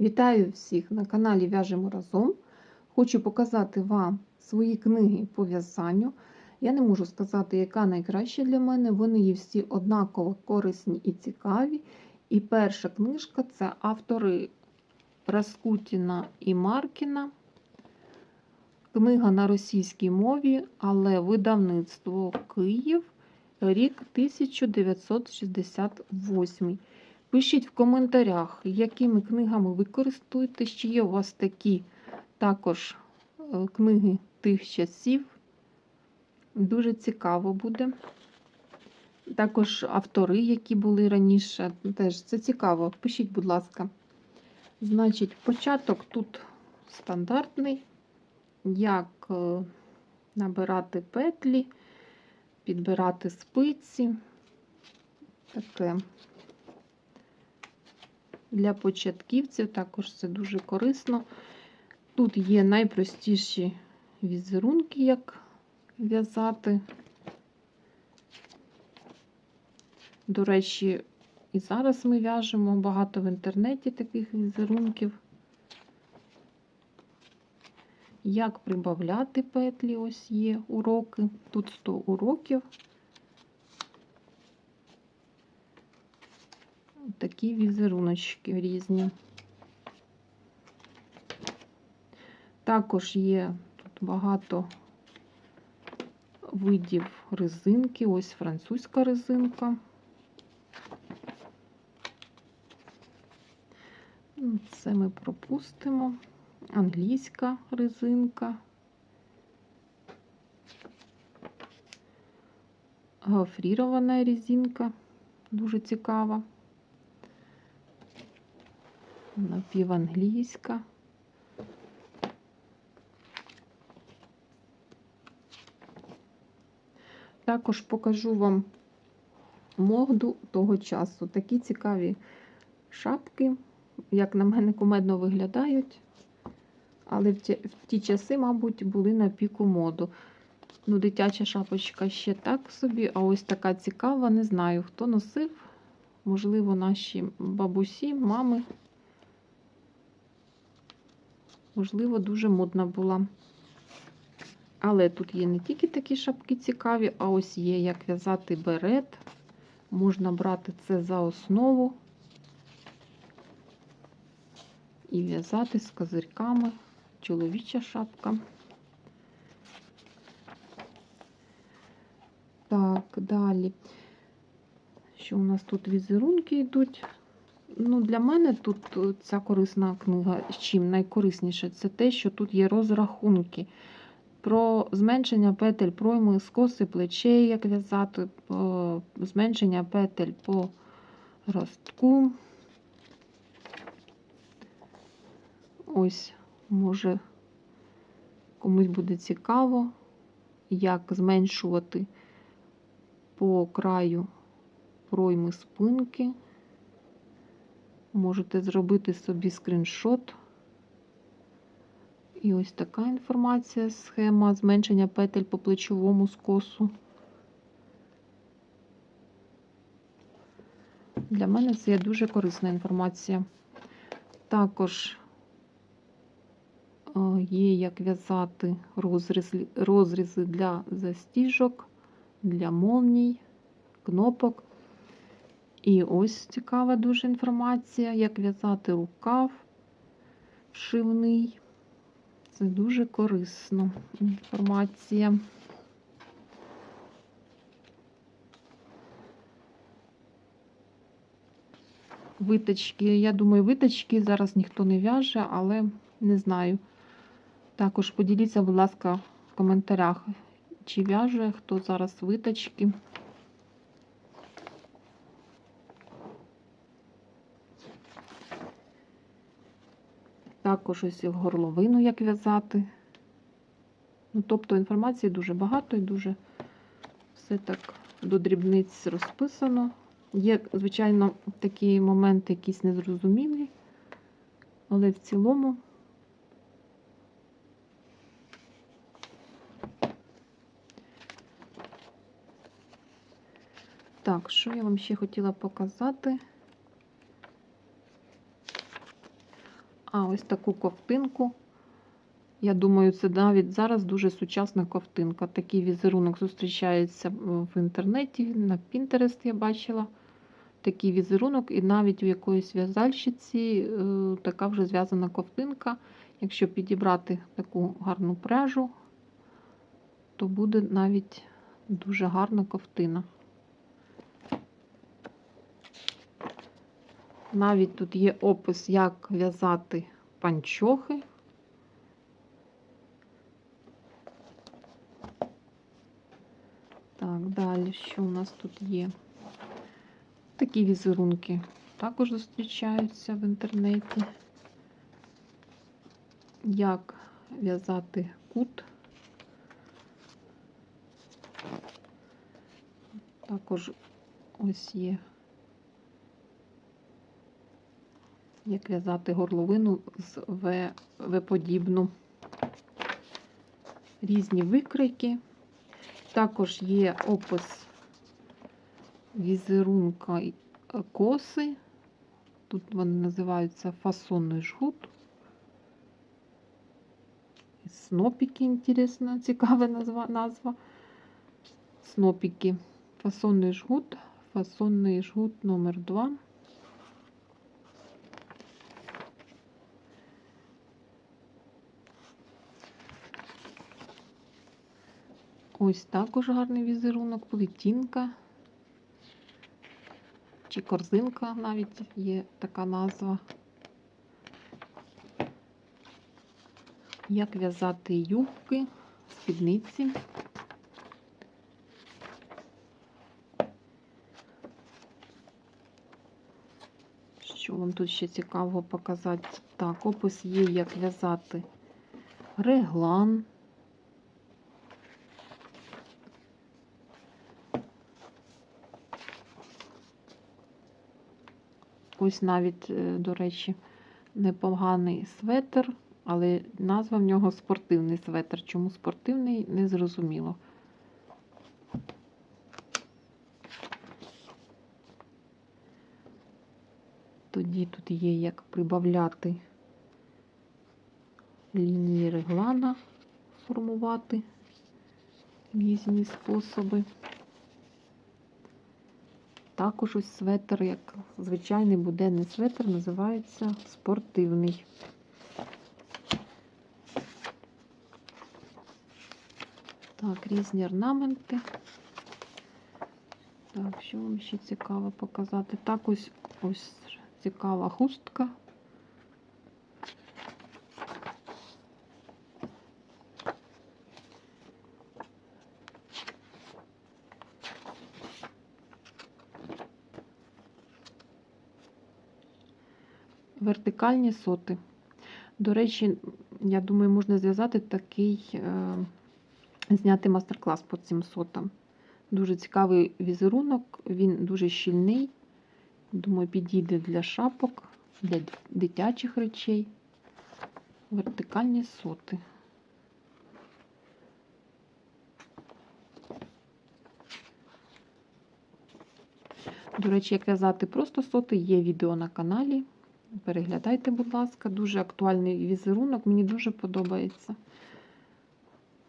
Вітаю всіх на каналі В'яжемо разом. Хочу показати вам свої книги по в'язанню. Я не можу сказати, яка найкраща для мене. Вони є всі однаково корисні і цікаві. І перша книжка це автори Раскутіна і Маркіна. Книга на російській мові, але видавництво Київ, рік 1968. Пишіть в коментарях, якими книгами ви користуєтесь, чи є у вас такі також е, книги тих часів. Дуже цікаво буде. Також автори, які були раніше, теж це цікаво. Пишіть, будь ласка. Значить, початок тут стандартний. Як е, набирати петлі, підбирати спиці. Таке. Для початківців також це дуже корисно. Тут є найпростіші візерунки, як в'язати. До речі, і зараз ми в'яжемо багато в інтернеті таких візерунків. Як прибавляти петлі, ось є уроки. Тут 100 уроків. Такі візеруночки різні. Також є тут багато видів резинки. Ось французька резинка. Ну, Це ми пропустимо. Англійська резинка. Гофрірована резинка. Дуже цікава. Напіванглійська. Також покажу вам морду того часу. Такі цікаві шапки, як на мене, кумедно виглядають. Але в ті, в ті часи, мабуть, були на піку моду. Ну, дитяча шапочка ще так собі, а ось така цікава, не знаю, хто носив. Можливо, наші бабусі, мами. Можливо, дуже модна була. Але тут є не тільки такі шапки цікаві, а ось є як в'язати берет. Можна брати це за основу і в'язати з козирьками. Чоловіча шапка. Так, далі. Що у нас тут візерунки йдуть? Ну, Для мене тут ця корисна книга. з Чим найкорисніше, це те, що тут є розрахунки про зменшення петель пройми, скоси плечей, як в'язати, зменшення петель по ростку. Ось, може, комусь буде цікаво, як зменшувати по краю пройми спинки. Можете зробити собі скріншот. І ось така інформація, схема зменшення петель по плечовому скосу. Для мене це є дуже корисна інформація. Також є як в'язати розрізи для застіжок, для молній, кнопок. І ось цікава дуже інформація, як в'язати рукав вшивний. Це дуже корисна інформація. Виточки. Я думаю, виточки зараз ніхто не в'яже, але не знаю. Також поділіться, будь ласка, в коментарях, чи в'яже хто зараз виточки. Також ось в горловину, як в'язати. Ну, Тобто інформації дуже багато і дуже все так до дрібниць розписано. Є, звичайно, такі моменти якісь незрозумілі, але в цілому так, що я вам ще хотіла показати? А ось таку ковтинку. Я думаю, це навіть зараз дуже сучасна ковтинка. Такий візерунок зустрічається в інтернеті, на Pinterest я бачила такий візерунок, і навіть у якоїсь в'язальщиці е, така вже зв'язана ковтинка. Якщо підібрати таку гарну пряжу, то буде навіть дуже гарна ковтина. Навіть тут є опис, як в'язати панчохи. Так, далі, що у нас тут є? Такі візерунки також зустрічаються в інтернеті. Як в'язати кут. Також ось є, як в'язати горловину з В-подібну. Різні викройки. Також є опис візерунка коси. Тут вони називаються фасонний жгут. Снопіки, інтересна, цікава назва, назва. Снопіки. Фасонний жгут. Фасонний жгут номер 2. Ось також гарний візерунок, плетінка. Чи корзинка навіть є така назва. Як в'язати юбки, спідниці. Що вам тут ще цікаво показати? Так, опис є, як в'язати реглан. Ось навіть, е, до речі, непоганий светр, але назва в нього спортивний светр. Чому спортивний, не зрозуміло. Тоді тут є як прибавляти лінії реглана, формувати різні способи. Також ось светр, як звичайний буденний светр, називається спортивний. Так, різні орнаменти. Так, що вам ще цікаво показати? Так, ось ось цікава хустка. Вертикальні соти. До речі, я думаю, можна зв'язати такий, е, зняти мастер-клас по цим сотам. Дуже цікавий візерунок, він дуже щільний. Думаю, підійде для шапок, для дитячих речей. Вертикальні соти. До речі, як в'язати просто соти, є відео на каналі. Переглядайте, будь ласка, дуже актуальний візерунок, мені дуже подобається.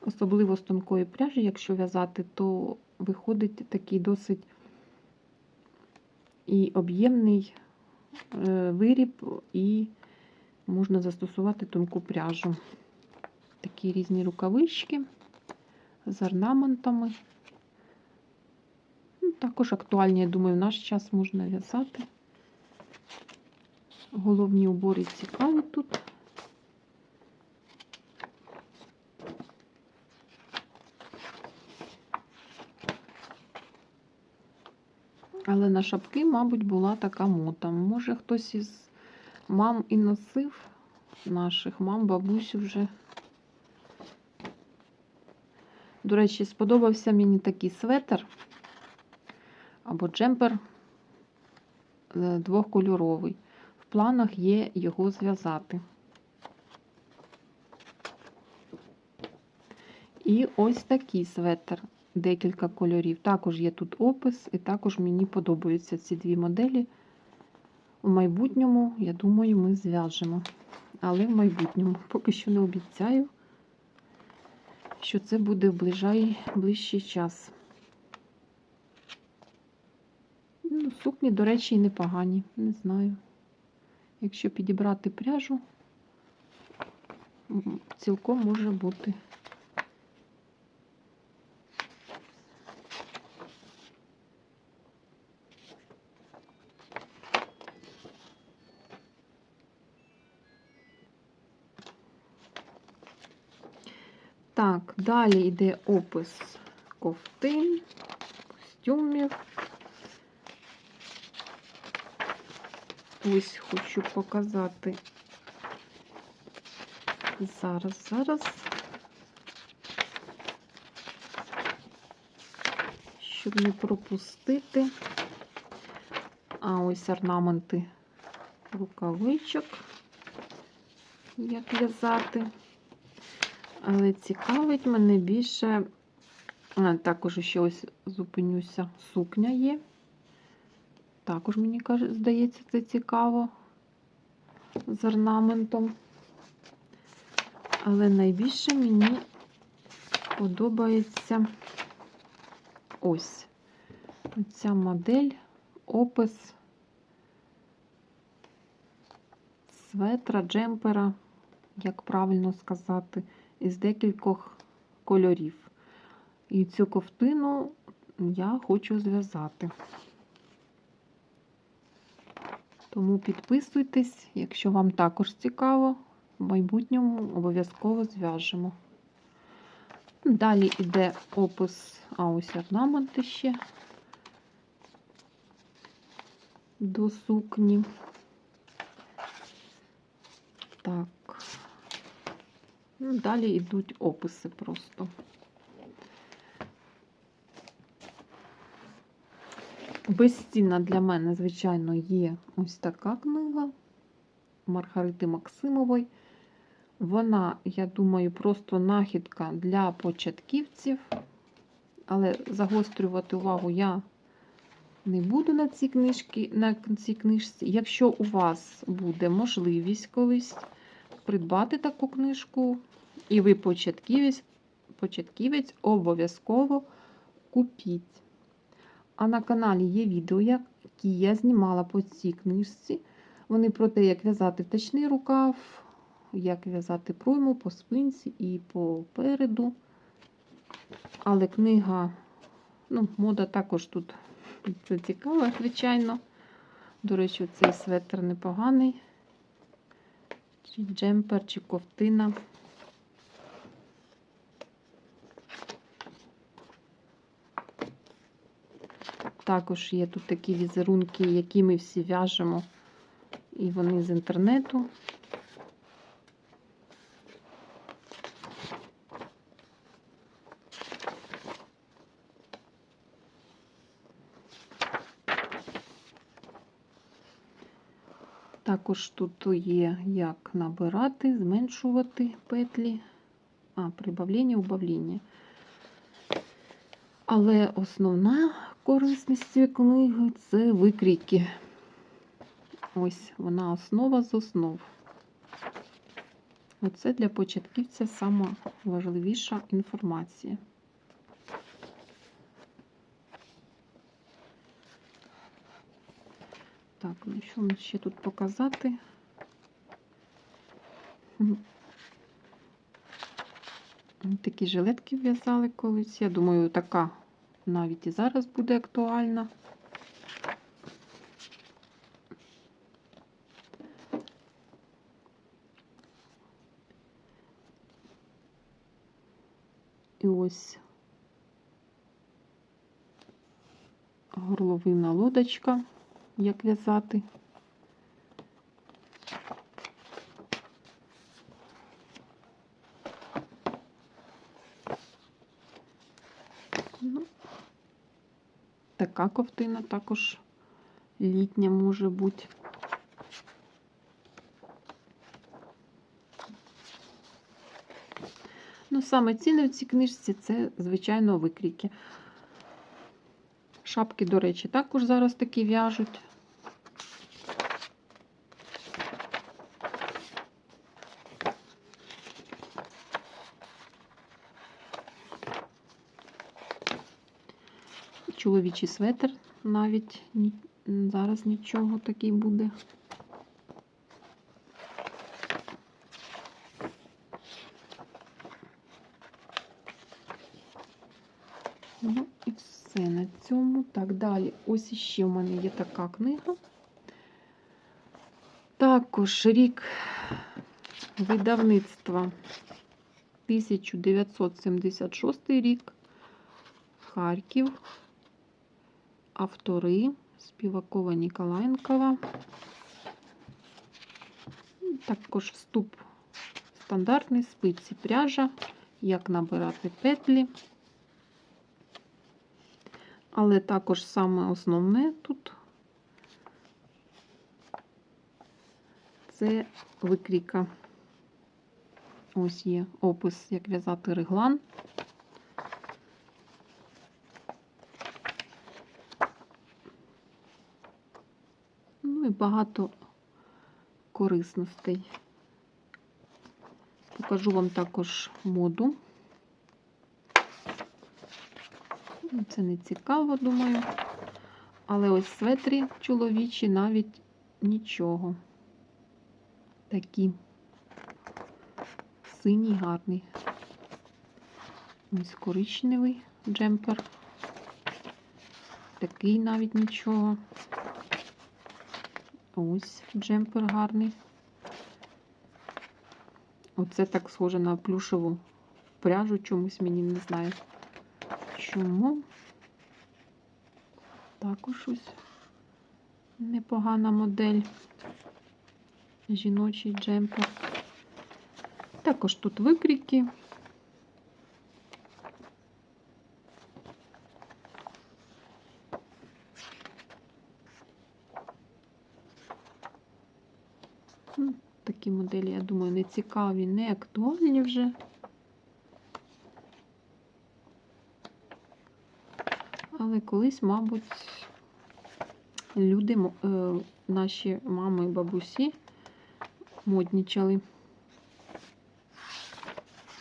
Особливо з тонкої пряжі, якщо в'язати, то виходить такий досить і об'ємний е, виріб, і можна застосувати тонку пряжу. Такі різні рукавички з орнаментами. Ну, Також актуальні, я думаю, в наш час можна в'язати. Головні убори цікаві тут. Але на шапки, мабуть, була така мота. Може, хтось із мам і носив наших мам, бабусь вже. До речі, сподобався мені такий светр або джемпер е, двохкольоровий. Планах є його зв'язати. І ось такий светр, декілька кольорів. Також є тут опис, і також мені подобаються ці дві моделі. У майбутньому, я думаю, ми зв'яжемо. але в майбутньому. Поки що не обіцяю, що це буде в ближай, ближчий час. Ну, сукні, до речі, і непогані, не знаю. Якщо підібрати пряжу, цілком може бути. Так, далі йде опис ковтин, костюмів. Ось хочу показати. Зараз, зараз. Щоб не пропустити. А ось орнаменти рукавичок, як в'язати. Але цікавить мене більше, також ще ось зупинюся, сукня є. Також, мені здається, це цікаво з орнаментом. Але найбільше мені подобається ось ця модель, опис светра, джемпера, як правильно сказати, із декількох кольорів. І цю ковтину я хочу зв'язати. Тому підписуйтесь, якщо вам також цікаво, в майбутньому обов'язково зв'яжемо. Далі йде опис, а ось орнаменти ще до сукні. Так. Ну, далі йдуть описи просто. Безцінна для мене, звичайно, є ось така книга Маргарити Максимової. Вона, я думаю, просто нахідка для початківців, але загострювати увагу я не буду на цій книжці, на цій книжці. Якщо у вас буде можливість колись придбати таку книжку, і ви початківець, початківець обов'язково купіть. А на каналі є відео, які я знімала по цій книжці. Вони про те, як в'язати втачний рукав, як в'язати пройму по спинці і попереду. Але книга, ну, мода також тут це цікаво, звичайно. До речі, цей светр непоганий. Чи джемпер, чи ковтина. Також є тут такі візерунки, які ми всі в'яжемо, і вони з інтернету. Також тут є як набирати, зменшувати петлі, а, прибавлення, убавлення. Але основна корисність цієї книги це викрійки. Ось вона основа з основ. Оце для початківця сама важливіша інформація. Так, ну що мені ще тут показати? Такі жилетки в'язали колись. Я думаю, така навіть і зараз буде актуальна. І ось горловина лодочка, як в'язати. Ну, така ковтина також літня може бути. Ну, саме цінне в цій книжці це, звичайно, викрійки. Шапки, до речі, також зараз такі в'яжуть. Чоловічий светр навіть зараз нічого такий буде. Ну і все на цьому. Так, далі. Ось іще в мене є така книга. Також рік видавництва 1976 рік. Харків. Автори Співакова Ніколаєнкова. Також вступ стандартний, спиці пряжа, як набирати петлі. Але також саме основне тут це викрійка. Ось є опис, як в'язати реглан. Багато корисностей. Покажу вам також моду. Це не цікаво, думаю. Але ось светрі чоловічі навіть нічого. Такі синій гарний. Ось коричневий джемпер. Такий навіть нічого. Ось джемпер гарний. Оце так схоже на плюшеву пряжу чомусь мені не знаю. Чому? Також ось непогана модель. Жіночий джемпер. Також тут викрійки. Ну, Такі моделі, я думаю, не цікаві, не актуальні вже. Але колись, мабуть, люди, е, наші мами і бабусі моднічали.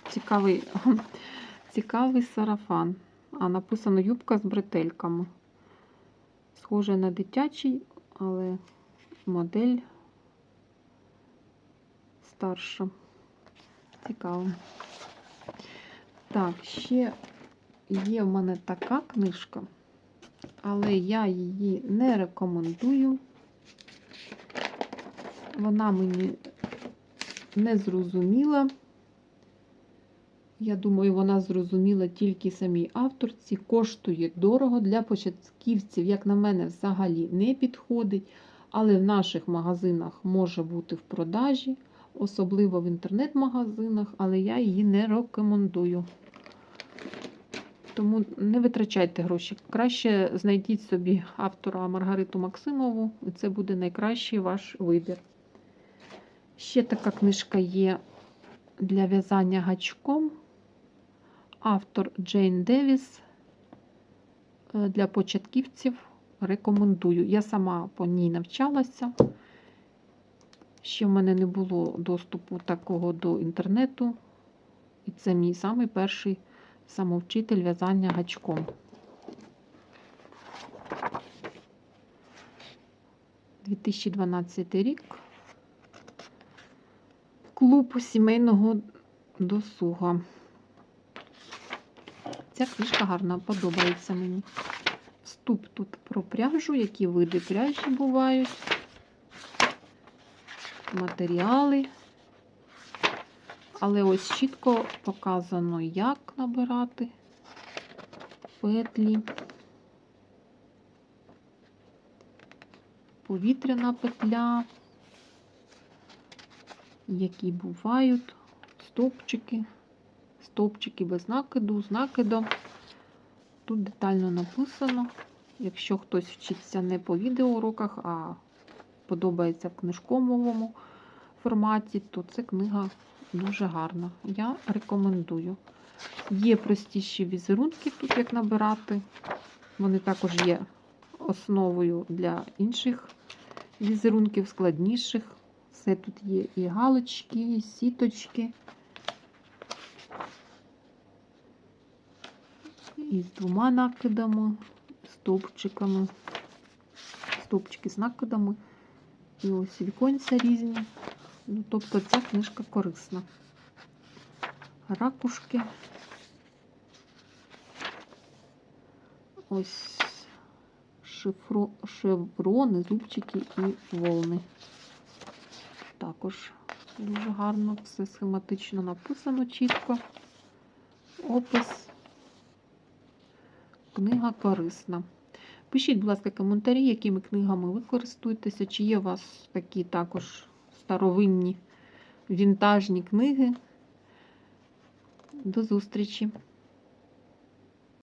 Цікавий, цікавий сарафан. А написано юбка з бретельками. Схоже на дитячий, але модель старша. Цікаво. Так, ще є в мене така книжка, але я її не рекомендую. Вона мені не зрозуміла. Я думаю, вона зрозуміла тільки самій авторці. Коштує дорого для початківців, як на мене, взагалі не підходить. Але в наших магазинах може бути в продажі, особливо в інтернет-магазинах, але я її не рекомендую. Тому не витрачайте гроші. Краще знайдіть собі автора Маргариту Максимову, і це буде найкращий ваш вибір. Ще така книжка є для в'язання гачком. Автор Джейн Девіс. Е, Для початківців рекомендую. Я сама по ній навчалася. Ще в мене не було доступу такого до інтернету. І це мій самий перший самовчитель в'язання гачком. 2012 рік. Клуб сімейного досуга. Ця книжка гарна, подобається мені. Вступ тут про пряжу, які види пряжі бувають, матеріали. Але ось чітко показано, як набирати петлі. Повітряна петля, які бувають, стовпчики, стовпчики без накиду, з накидом. Тут детально написано. Якщо хтось вчиться не по відеоуроках, а подобається в книжковому форматі, то це книга дуже гарна. Я рекомендую. Є простіші візерунки тут, як набирати. Вони також є основою для інших візерунків, складніших. Все тут є і галочки, і сіточки. І з двома накидами, стовпчиками. Стовпчики з накидами. І ось віконця різні. Ну, тобто ця книжка корисна. Ракушки. Ось шифро, шеврони, зубчики і волни. Також дуже гарно, все схематично написано чітко. Опис. Книга корисна. Пишіть, будь ласка, коментарі, якими книгами ви користуєтеся, чи є у вас такі також старовинні вінтажні книги. До зустрічі!